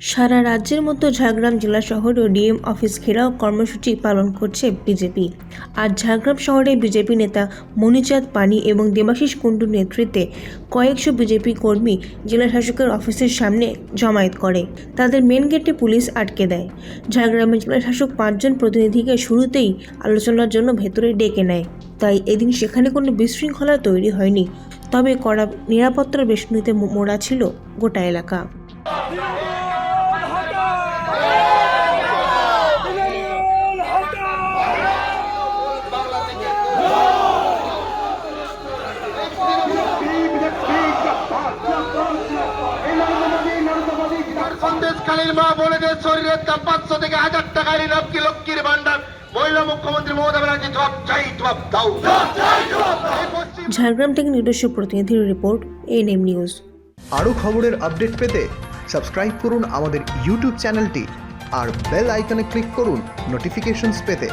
সারা রাজ্যের মতো ঝাড়গ্রাম জেলা শহরেও ডিএম অফিস ঘেরাও কর্মসূচি পালন করছে বিজেপি। আর ঝাড়গ্রাম শহরে বিজেপি নেতা মণিচাঁদ পানি এবং দেবাশিস কুণ্ডুর নেতৃত্বে কয়েকশো বিজেপি কর্মী জেলা শাসকের অফিসের সামনে জমায়েত করে। তাদের মেন গেটে পুলিশ আটকে দেয়। ঝাড়গ্রামের জেলা শাসক পাঁচজন প্রতিনিধিকে শুরুতেই আলোচনার জন্য ভেতরে ডেকে নেয়। তাই এদিন সেখানে কোনো বিশৃঙ্খলা তৈরি হয়নি। তবে কড়া নিরাপত্তার বেষ্টনীতে মোড়া ছিল গোটা এলাকা। সন্দেশকালীন মা বোনেদের শরীরের দাম পাঁচশো থেকে হাজার টাকা লক্ষ্মী লক্ষ্মীর ভান্ডার মহিলা মুখ্যমন্ত্রী মমতা ব্যানার্জি জবাব চাই জবাব দাও। ঝাড়গ্রাম থেকে নিজস্ব প্রতিনিধির রিপোর্ট এনএম নিউজ আরও খবরের আপডেট পেতে সাবস্ক্রাইব করুন আমাদের ইউটিউব চ্যানেলটি আর বেল আইকনে ক্লিক করুন নোটিফিকেশনস পেতে।